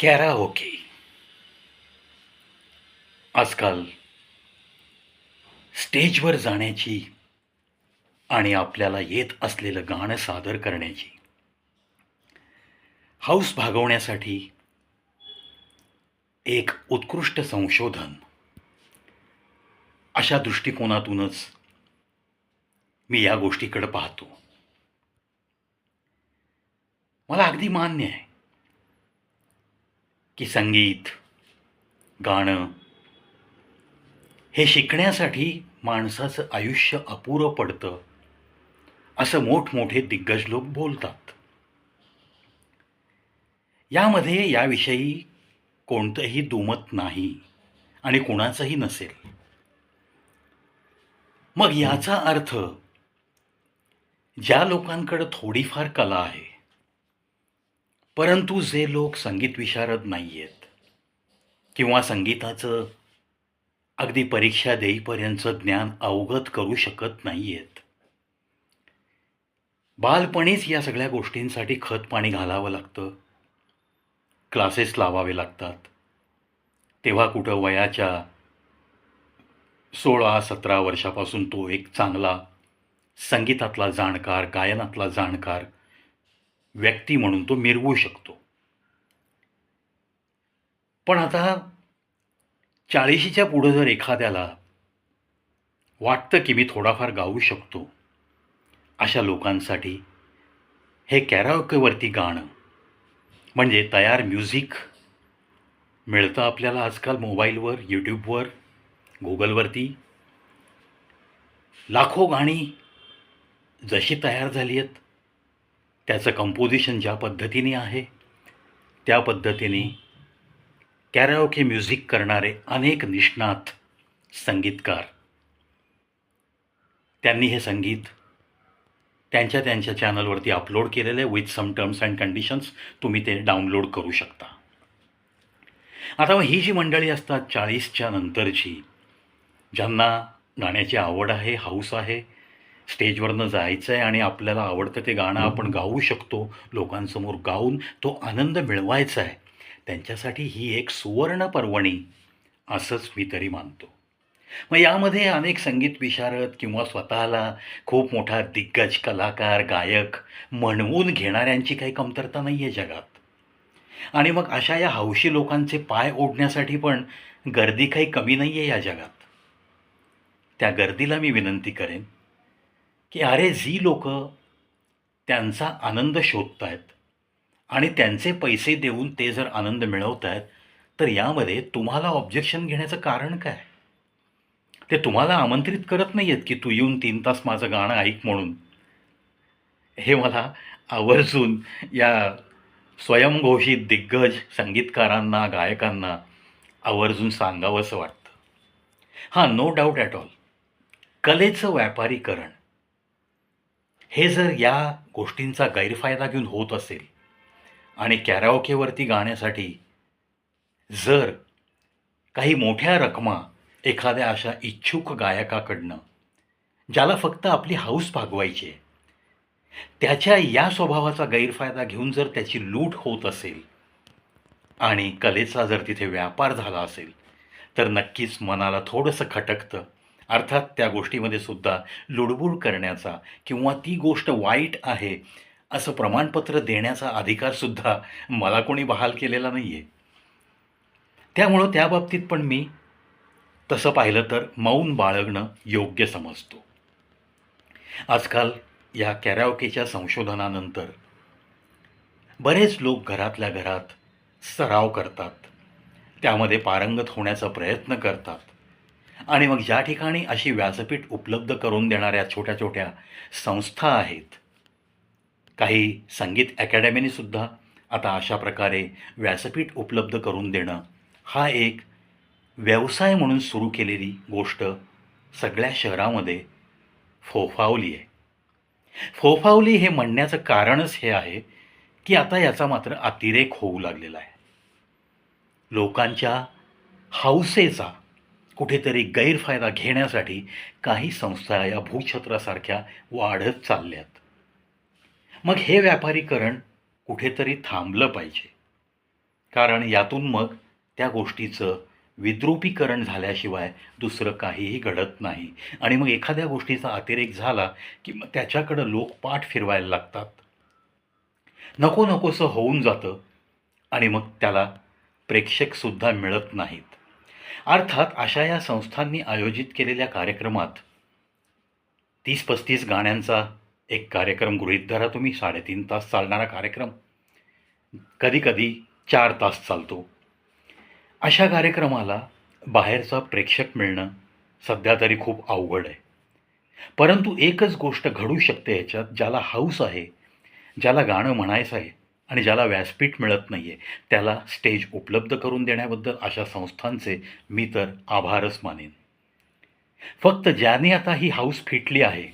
कॅराओके आजकाल स्टेजवर जाण्याची आणि आपल्याला येत असलेलं गाणं सादर करण्याची हौस भागवण्यासाठी एक उत्कृष्ट संशोधन अशा दृष्टिकोनातूनच मी या गोष्टीकडं पाहतो. मला अगदी मान्य आहे. की संगीत गाणं हे शिकण्यासाठी माणसाचं आयुष्य अपुरं पडतं असं मोठमोठे दिग्गज लोक बोलतात. यामध्ये याविषयी कोणतंही दुमत नाही आणि कुणाचंही नसेल. मग याचा अर्थ ज्या लोकांकडं थोडीफार कला आहे परंतु जे लोक संगीत विशारद नाही आहेत किंवा संगीताचं अगदी परीक्षा देईपर्यंतचं ज्ञान अवगत करू शकत नाही आहेत बालपणीच या सगळ्या गोष्टींसाठी खत पाणी घालावं लागतं क्लासेस लावावे लागतात. तेव्हा कुठं वयाच्या सोळा सतरा वर्षापासून तो एक चांगला संगीतातला जाणकार गायनातला जाणकार व्यक्ती म्हणून तो मिरवू शकतो. पण आता चाळीशीच्या पुढं जर एखाद्याला वाटतं की मी थोडाफार गाऊ शकतो अशा लोकांसाठी हे कॅराओकेवरती गाणं म्हणजे तयार म्युझिक मिळतं आपल्याला आजकाल मोबाईलवर यूट्यूबवर गुगलवरती. लाखो गाणी जशी तयार झाली आहेत त्याचं कंपोजिशन ज्या पद्धतीने आहे त्या पद्धतीने कॅराओके म्युझिक करणारे अनेक निष्णात संगीतकार. त्यांनी हे संगीत त्यांच्या त्यांच्या चॅनलवरती अपलोड केलेलं आहे with some terms and conditions तुम्ही ते डाउनलोड करू शकता. आता मग ही जी मंडळी असतात चाळीसच्या नंतरची ज्यांना गाण्याची आवड आहे हौस आहे स्टेजवरनं जायचं आहे आणि आपल्याला आवडतं ते गाणं आपण गाऊ शकतो लोकांसमोर गाऊन तो आनंद मिळवायचा आहे त्यांच्यासाठी ही एक सुवर्ण पर्वणी असंच मी तरी मानतो. मग यामध्ये अनेक संगीत विशारद किंवा स्वतःला खूप मोठा दिग्गज कलाकार गायक म्हणवून घेणाऱ्यांची काही कमतरता नाही आहे जगात. आणि मग अशा या हौशी लोकांचे पाय ओढण्यासाठी पण गर्दी काही कमी नाही आहे या जगात. त्या गर्दीला मी विनंती करेन. की अरे जी लोक त्यांचा आनंद शोधत आहेत आणि त्यांचे पैसे देऊन ते जर आनंद मिळवत आहेत तर यामध्ये तुम्हाला ऑब्जेक्शन घेण्याचं कारण काय? ते तुम्हाला आमंत्रित करत नाही आहेत की तू येऊन तीन तास माझं गाणं ऐक म्हणून. हे मला आवर्जून या स्वयंघोषित दिग्गज संगीतकारांना गायकांना आवर्जून सांगावंसं वाटतं. हां नो डाऊट ॲट ऑल कलेचं व्यापारीकरण. हे जर या गोष्टींचा गैरफायदा घेऊन होत असेल आणि कॅराओकेवरती गाण्यासाठी जर काही मोठ्या रकमा एखाद्या अशा इच्छुक गायकाकडनं ज्याला फक्त आपली हौस भागवायची आहे त्याच्या या स्वभावाचा गैरफायदा घेऊन जर त्याची लूट होत असेल आणि कलेचा जर तिथे व्यापार झाला असेल तर नक्कीच मनाला थोडंसं खटकतं. अर्थात त्या गोष्टीमध्ये सुद्धा लुडबुड करण्याचा किंवा ती गोष्ट वाईट आहे असं प्रमाणपत्र देण्याचा अधिकारसुद्धा मला कोणी बहाल केलेला नाही आहे त्यामुळं त्या बाबतीत पण मी तसं पाहिलं तर मौन बाळगणं योग्य समजतो. आजकाल या कॅराओकेच्या संशोधनानंतर बरेच लोक घरातल्या घरात सराव करतात. त्यामध्ये पारंगत होण्याचा प्रयत्न करतात. आणि मग ज्या ठिकाणी अशी व्यासपीठ उपलब्ध करून देणाऱ्या छोट्या छोट्या संस्था आहेत. काही संगीत अकॅडमीने सुद्धा आता अशा प्रकारे व्यासपीठ उपलब्ध करून देणं हा एक व्यवसाय म्हणून सुरू केलेली गोष्ट सगळ्या शहरामध्ये फोफावली आहे. फोफावली हे म्हणण्याचं कारणच हे आहे की आता याचा मात्र अतिरेक होऊ लागलेला आहे. लोकांच्या हौसेचा कुठेतरी गैरफायदा घेण्यासाठी काही संस्था या भूक्षत्रासारख्या वाढत चालल्यात. मग हे व्यापारीकरण कुठेतरी थांबलं पाहिजे. कारण यातून मग त्या गोष्टीचं विद्रूपीकरण झाल्याशिवाय दुसरं काहीही घडत नाही. आणि मग एखाद्या गोष्टीचा अतिरेक झाला की मग त्याच्याकडं लोक पाठ फिरवायला लागतात. नको नकोसं होऊन जातं आणि मग त्याला प्रेक्षकसुद्धा मिळत नाहीत. अर्थात अशा या संस्थांनी आयोजित केलेल्या कार्यक्रमात तीस पस्तीस गाण्यांचा एक कार्यक्रम गृहीत धरा तुम्ही साडेतीन तास चालणारा कार्यक्रम. कधीकधी चार तास चालतो. अशा कार्यक्रमाला बाहेरचा प्रेक्षक मिळणं सध्या तरी खूप अवघड आहे. परंतु एकच गोष्ट घडू शकते याच्यात ज्याला हाऊस आहे ज्याला गाणं म्हणायचं आहे आणि ज्याला व्यासपीठ मिळत नाही आहे त्याला स्टेज उपलब्ध करून देण्याबद्दल अशा संस्थांचे मी तर आभारच मानेन. फक्त ज्याने आता ही हाऊस फिटली आहे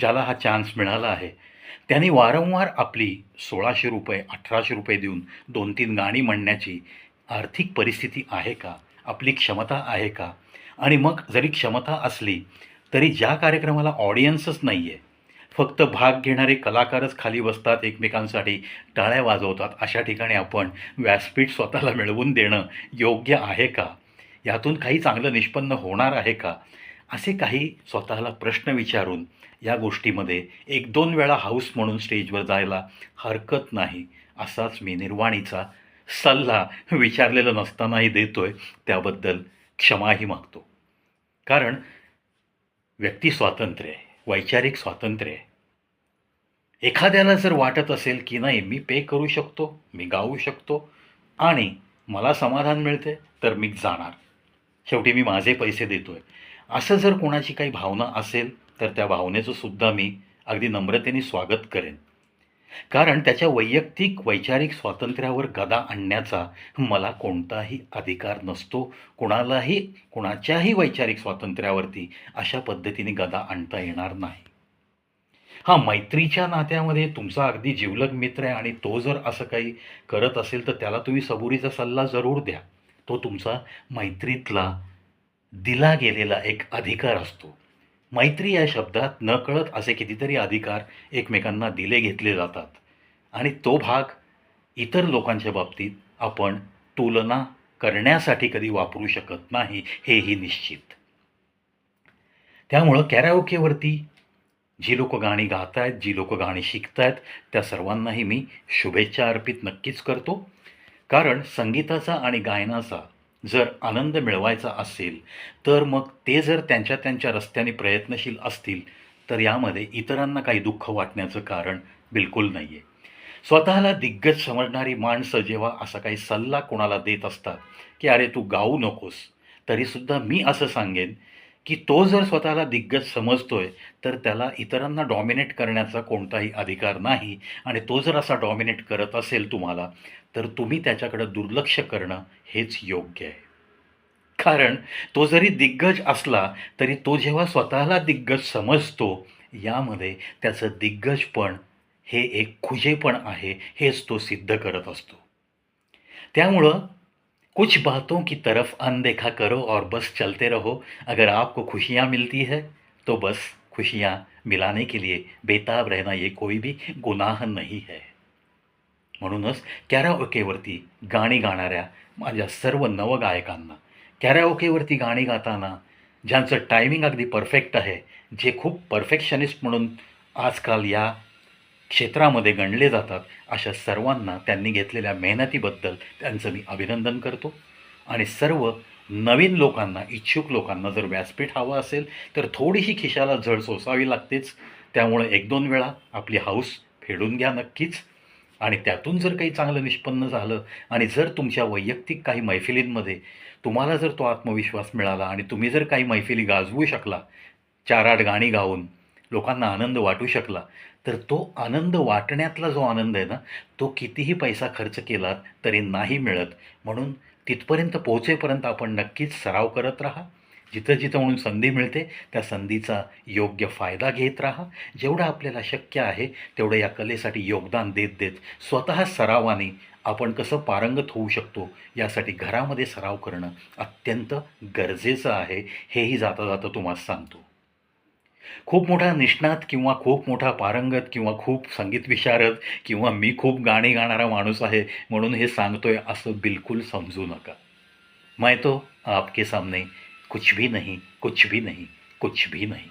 ज्याला हा चान्स मिळाला आहे त्यांनी वारंवार आपली सोळाशे रुपये अठराशे रुपये देऊन दोन तीन गाणी म्हणण्याची आर्थिक परिस्थिती आहे का? आपली क्षमता आहे का? आणि मग जरी क्षमता असली तरी ज्या कार्यक्रमाला ऑडियन्सच नाही आहे फक्त भाग घेणारे कलाकारच खाली बसतात एकमेकांसाठी. टाळ्या वाजवतात. अशा ठिकाणी आपण व्यासपीठ स्वतःला मिळवून देणं योग्य आहे का? यातून काही चांगलं निष्पन्न होणार आहे का? असे काही स्वतःला प्रश्न विचारून या गोष्टीमध्ये एक दोन वेळा हाऊस म्हणून स्टेजवर जायला हरकत नाही असाच मी निर्वाणीचा सल्ला विचारलेला नसतानाही देतोय. त्याबद्दल क्षमाही मागतो. कारण व्यक्ती स्वातंत्र्य आहे. वैचारिक स्वातंत्र्य आहे. एखाद्याला जर वाटत असेल की नाही मी पे करू शकतो मी गाऊ शकतो आणि मला समाधान मिळते तर मी जाणार. शेवटी मी माझे पैसे देतो आहे असं जर कोणाची काही भावना असेल तर त्या भावनेचं सुद्धा मी अगदी नम्रतेने स्वागत करेन. कारण त्याच्या वैयक्तिक वैचारिक स्वातंत्र्यावर गदा आणण्याचा मला कोणताही अधिकार नसतो. कोणालाही कोणाच्याही वैचारिक स्वातंत्र्यावरती अशा पद्धतीने गदा आणता येणार नाही. हां मैत्रीच्या नात्यामध्ये तुमचा अगदी जिवलग मित्र आहे आणि तो जर असं काही करत असेल तर त्याला तुम्ही सबुरीचा सल्ला जरूर द्या. तो तुमचा मैत्रीतला दिला गेलेला एक अधिकार असतो. मैत्री या शब्दात नकळत असे कितीतरी अधिकार एकमेकांना दिले घेतले जातात. आणि तो भाग इतर लोकांच्या बाबतीत आपण तुलना करण्यासाठी कधी वापरू शकत नाही हेही निश्चित. त्यामुळं कॅराओकेवरती जी लोक गाणी गात आहेत जी लोक गाणी शिकत आहेत त्या सर्वांनाही मी शुभेच्छा अर्पित नक्कीच करतो. कारण संगीताचा आणि गायनाचा जर आनंद मिळवायचा असेल तर मग ते जर त्यांच्या त्यांच्या रस्त्याने प्रयत्नशील असतील तर यामध्ये इतरांना काही दुःख वाटण्याचं कारण बिलकुल नाही आहे स्वतःला दिग्गज समजणारी माणसं जेव्हा असा काही सल्ला कोणाला देत असतात की अरे तू गाऊ नकोस तरीसुद्धा मी असं सांगेन की तो जर स्वतःला दिग्गज समजतोय तर त्याला इतरांना डॉमिनेट करण्याचा कोणताही अधिकार नाही. आणि तो जर असा डॉमिनेट करत असेल तुम्हाला तर तुम्ही त्याच्याकडं दुर्लक्ष करणं हेच योग्य आहे. कारण तो जरी दिग्गज असला तरी तो जेव्हा स्वतःला दिग्गज समजतो यामध्ये त्याचं दिग्गजपण हे एक खुजेपण आहे हेच तो सिद्ध करत असतो. त्यामुळं कुछ बातों की तरफ अनदेखा करो और बस चलते रहो। अगर आपको खुशियाँ मिलती है तो बस खुशियाँ मिलाने के लिए बेताब रहना ये कोई भी गुनाह नहीं है। म्हणूनच कॅराओकेवरती गाणी गाणाऱ्या माझ्या सर्व नवगायकांना कॅराओकेवरती गाणी गाताना ज्यांचं टायमिंग अगदी परफेक्ट आहे जे खूप परफेक्शनिस्ट म्हणून आजकाल या क्षेत्रामध्ये गणले जातात अशा सर्वांना त्यांनी घेतलेल्या मेहनतीबद्दल त्यांचं मी अभिनंदन करतो. आणि सर्व नवीन लोकांना इच्छुक लोकांना जर व्यासपीठ हवं असेल तर थोडीशी खिशाला झळ सोसावी लागतेच. त्यामुळे एक दोन वेळा आपली हाऊस फेडून घ्या नक्कीच. आणि त्यातून जर काही चांगलं निष्पन्न झालं आणि जर तुमच्या वैयक्तिक काही मैफिलींमध्ये तुम्हाला जर तो आत्मविश्वास मिळाला आणि तुम्ही जर काही मैफिली गाजवू शकला चार आठ गाणी गाऊन लोकांना आनंद वाटू शकला तर तो आनंद वाटण्यातला जो आनंद आहे ना तो कितीही पैसा खर्च केला तरी नाही मिळत. म्हणून तिथपर्यंत पोहोचेपर्यंत आपण नक्कीच सराव करत राहा. जिथं जिथं म्हणून संधी मिळते त्या संधीचा योग्य फायदा घेत राहा. जेवढं आपल्याला शक्य आहे तेवढं या कलेसाठी योगदान देत देत स्वतः सरावाने आपण कसं पारंगत होऊ शकतो यासाठी घरामध्ये सराव करणं अत्यंत गरजेचं आहे. हेही जाता जाता तुम्हाला सांगतो. खूप मोठा निष्णात किंवा खूप मोठा पारंगत किंवा खूप संगीत विशारद किंवा मी खूप गाणी गाणारा माणूस आहे म्हणून हे सांगतोय असं बिलकुल समजू नका. मैं तो आपके सामने कुछ भी नहीं कुछ भी नहीं कुछ भी नाही.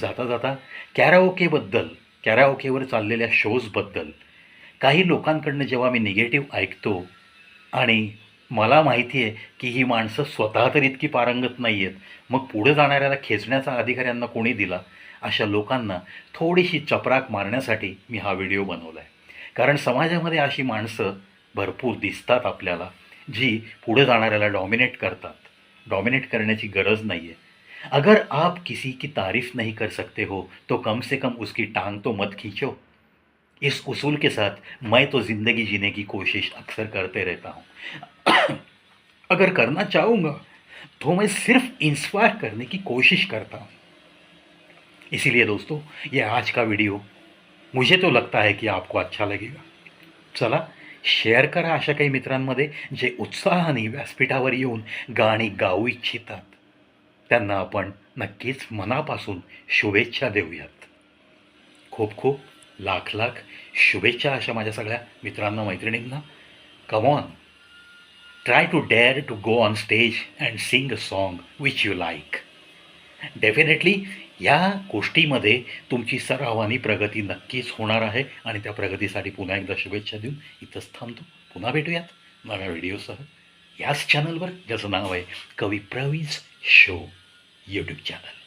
जाता जाता कॅराओकेबद्दल कॅराओकेवर चाललेल्या शोजबद्दल काही लोकांकडनं जेव्हा मी निगेटिव्ह ऐकतो आणि मला माहिती आहे की ही माणसं स्वतः तर इतकी पारंगत नाही आहेत मग पुढे जाणाऱ्याला खेचण्याचा अधिकार यांना कोणी दिला? अशा लोकांना थोडीशी चपराक मारण्यासाठी मी हा व्हिडिओ बनवला आहे कारण समाजामध्ये अशी माणसं भरपूर दिसतात आपल्याला जी पुढे जाणाऱ्याला डॉमिनेट करतात. डॉमिनेट करण्याची गरज नाही आहे अगर आप किसी की तारीफ नहीं कर सकते हो तो कम से कम उसकी टांग तो मत खींचो। इस उसूल के साथ मैं तो ज़िंदगी जीने की कोशिश अक्सर करते रहता हूँ। अगर करना चाहूँगा तो मैं सिर्फ इंस्पायर करने की कोशिश करता हूँ। इसीलिए दोस्तों ये आज का वीडियो मुझे तो लगता है कि आपको अच्छा लगेगा। चला शेअर करा अशा काही मित्रांमध्ये जे उत्साहाने व्यासपीठावर येऊन गाणी गाऊ इच्छितात. त्यांना आपण नक्कीच मनापासून शुभेच्छा देऊयात. खूप खूप लाख लाख शुभेच्छा अशा माझ्या सगळ्या मित्रांना मैत्रिणींना. Come on try to dare to go on stage and sing a song which you like definitely या गोष्टीमध्ये तुमची सरावानी प्रगती नक्कीच होणार आहे आणि त्या प्रगतीसाठी पुन्हा एकदा शुभेच्छा देऊन इथंच थांबतो. पुन्हा भेटूयात नव्या व्हिडिओसह. याच चॅनलवर ज्याचं नाव आहे कवी प्रवीज शो यूट्यूब चॅनल